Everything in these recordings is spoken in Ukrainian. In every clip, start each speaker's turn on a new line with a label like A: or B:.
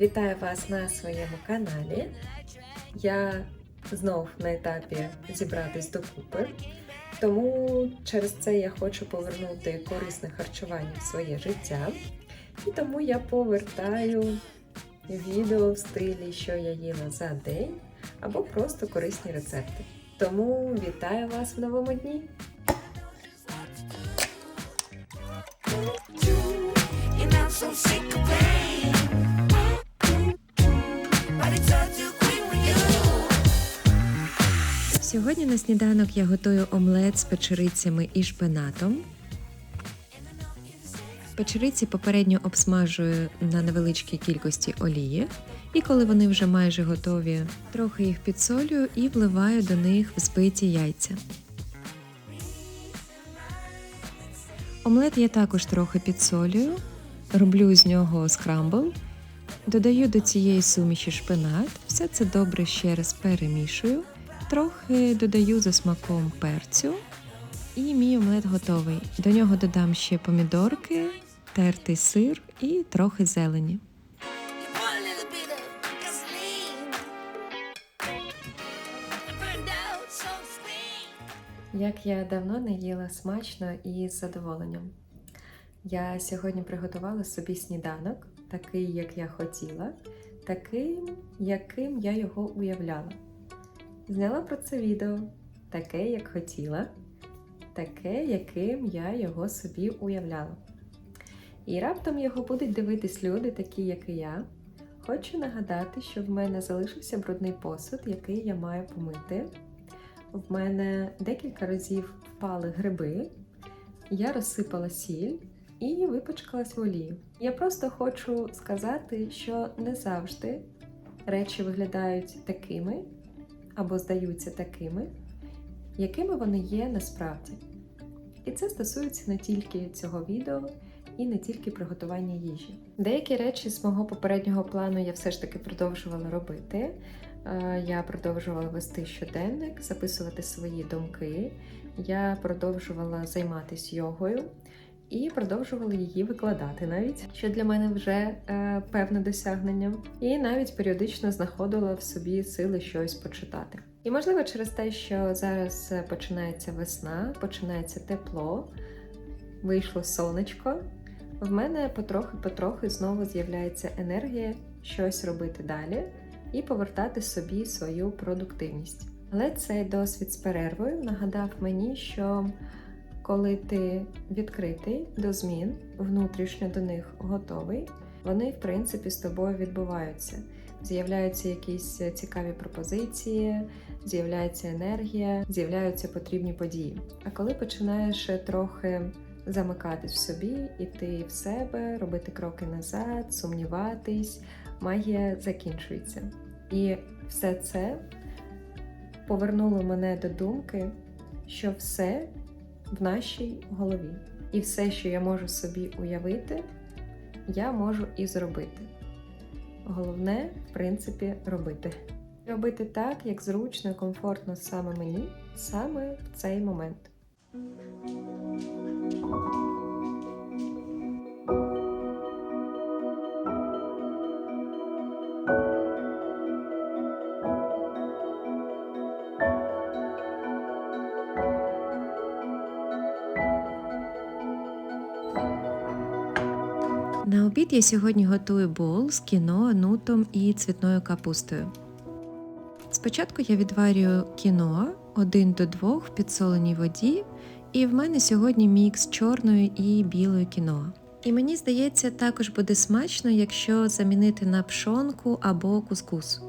A: Вітаю вас на своєму каналі. Я знов на етапі зібратись докупи, тому через це я хочу повернути корисне харчування в своє життя. І тому я повертаю відео в стилі, що я їла за день, або просто корисні рецепти. Тому вітаю вас в новому дні! Сьогодні на сніданок я готую омлет з печерицями і шпинатом. Печериці попередньо обсмажую на невеличкій кількості олії, і коли вони вже майже готові, трохи їх підсолюю і вливаю до них взбиті яйця. Омлет я також трохи підсолюю, роблю з нього скрамбл, додаю до цієї суміші шпинат, все це добре ще раз перемішую, трохи додаю за смаком перцю, і мій омлет готовий. До нього додам ще помідорки, тертий сир і трохи зелені. Як я давно не їла смачно і з задоволенням. Я сьогодні приготувала собі сніданок, такий, як я хотіла, таким, яким я його уявляла. Зняла про це відео, таке, як хотіла, таке, яким я його собі уявляла. І раптом його будуть дивитись люди, такі, як і я. Хочу нагадати, що в мене залишився брудний посуд, який я маю помити. В мене декілька разів впали гриби, я розсипала сіль і випачкалась в олію. Я просто хочу сказати, що не завжди речі виглядають такими або здаються такими, якими вони є насправді. І це стосується не тільки цього відео і не тільки приготування їжі. Деякі речі з мого попереднього плану я все ж таки продовжувала робити. Е, Я продовжувала вести щоденник, записувати свої думки. Я продовжувала займатися йогою і продовжувала її викладати навіть, що для мене вже е, певне досягнення. І навіть періодично знаходила в собі сили щось почитати. І можливо, через те, що зараз починається весна, починається тепло, вийшло сонечко. В мене потрохи-потрохи знову з'являється енергія щось робити далі і повертати собі свою продуктивність. Але цей досвід з перервою нагадав мені, що коли ти відкритий до змін, внутрішньо до них готовий, вони в принципі з тобою відбуваються. З'являються якісь цікаві пропозиції, з'являється енергія, з'являються потрібні події. А коли починаєш трохи замикатись в собі, іти в себе, робити кроки назад, сумніватись, магія закінчується. І все це повернуло мене до думки, що все в нашій голові. І все, що я можу собі уявити, я можу і зробити. Головне, в принципі, робити. Робити так, як зручно і комфортно саме мені, саме в цей момент. На обід я сьогодні готую бол з кіно, нутом і цвітною капустою. Спочатку я відварюю кіно 1 до 2 в підсоленій воді, і в мене сьогодні мікс чорної і білої кіно. І мені здається, також буде смачно, якщо замінити на пшонку або кускус.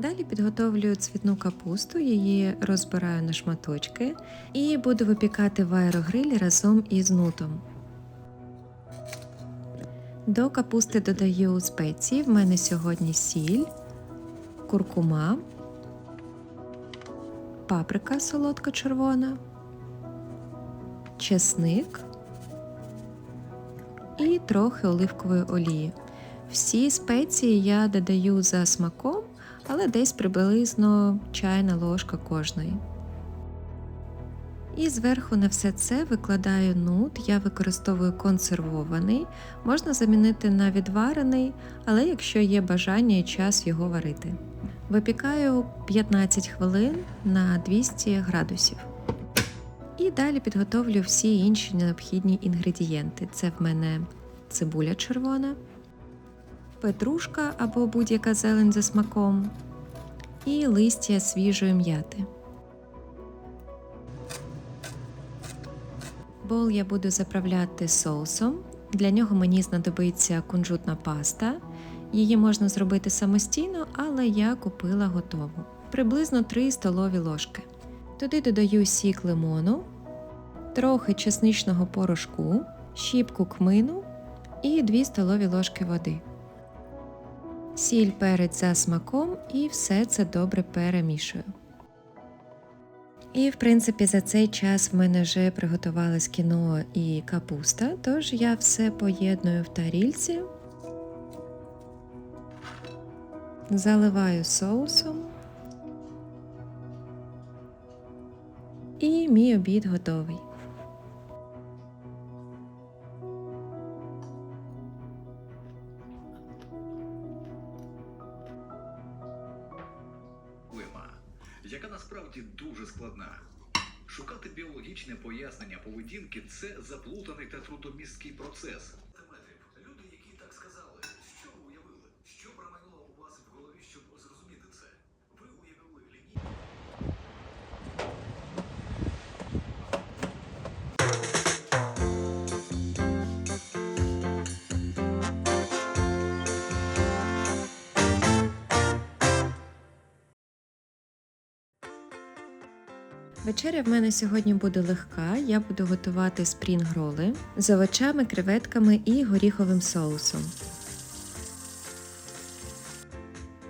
A: Далі підготовлюю цвітну капусту, її розбираю на шматочки і буду випікати в аерогрилі разом із нутом. До капусти додаю спеції. В мене сьогодні сіль, куркума, паприка солодка червона, чесник і трохи оливкової олії. Всі спеції я додаю за смаком, але десь приблизно чайна ложка кожної. І зверху на все це викладаю нут. Я використовую консервований, можна замінити на відварений, але якщо є бажання і час його варити. Випікаю 15 хвилин на 200 градусів. І далі підготовлю всі інші необхідні інгредієнти. Це в мене цибуля червона, петрушка або будь-яка зелень за смаком, і листя свіжої м'яти. Бол я буду заправляти соусом. Для нього мені знадобиться кунжутна паста. Її можна зробити самостійно, але я купила готову. Приблизно 3 столові ложки. Туди додаю сік лимону, трохи чесничного порошку, щіпку кмину і 2 столові ложки води. Сіль перець за смаком і все це добре перемішую. І, в принципі, за цей час в мене вже приготувалось кіно і капуста, тож я все поєдную в тарільці, заливаю соусом. І мій обід готовий.
B: Біологічне пояснення поведінки це заплутаний та трудомісткий процес.
A: Вечеря в мене сьогодні буде легка. Я буду готувати спрінг-роли з овочами, креветками і горіховим соусом.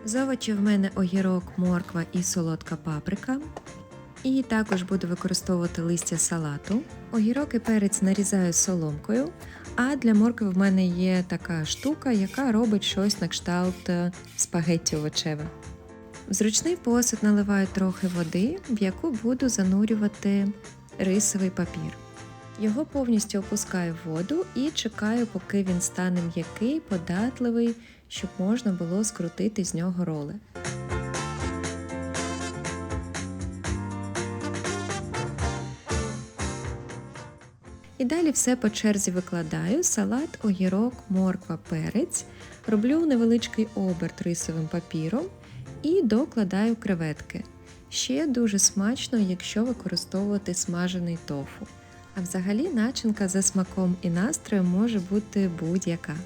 A: З овочів в мене огірок, морква і солодка паприка. І також буду використовувати листя салату. Огірок і перець нарізаю соломкою, а для моркви в мене є така штука, яка робить щось на кшталт е, спагетті овочеве. В зручний посуд наливаю трохи води, в яку буду занурювати рисовий папір. Його повністю опускаю в воду і чекаю, поки він стане м'який, податливий, щоб можна було скрутити з нього роли. І далі все по черзі викладаю: салат, огірок, морква, перець. Роблю невеличкий оберт рисовим папіром і докладаю креветки. Ще дуже смачно, якщо використовувати смажений тофу. А взагалі начинка за смаком і настроєм може бути будь-яка.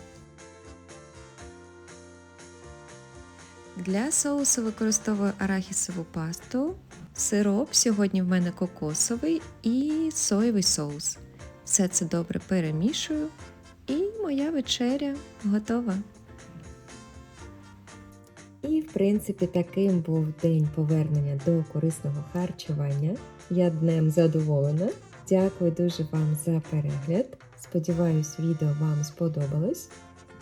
A: Для соусу використовую арахісову пасту, сироп, сьогодні в мене кокосовий і соєвий соус. Все це добре перемішую, і моя вечеря готова. І, в принципі, таким був день повернення до корисного харчування. Я днем задоволена. Дякую дуже вам за перегляд. Сподіваюсь, відео вам сподобалось.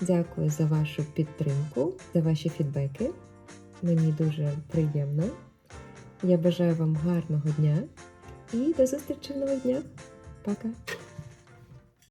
A: Дякую за вашу підтримку, за ваші фідбеки. Мені дуже приємно. Я бажаю вам гарного дня і до зустрічі в нових днях. Пока!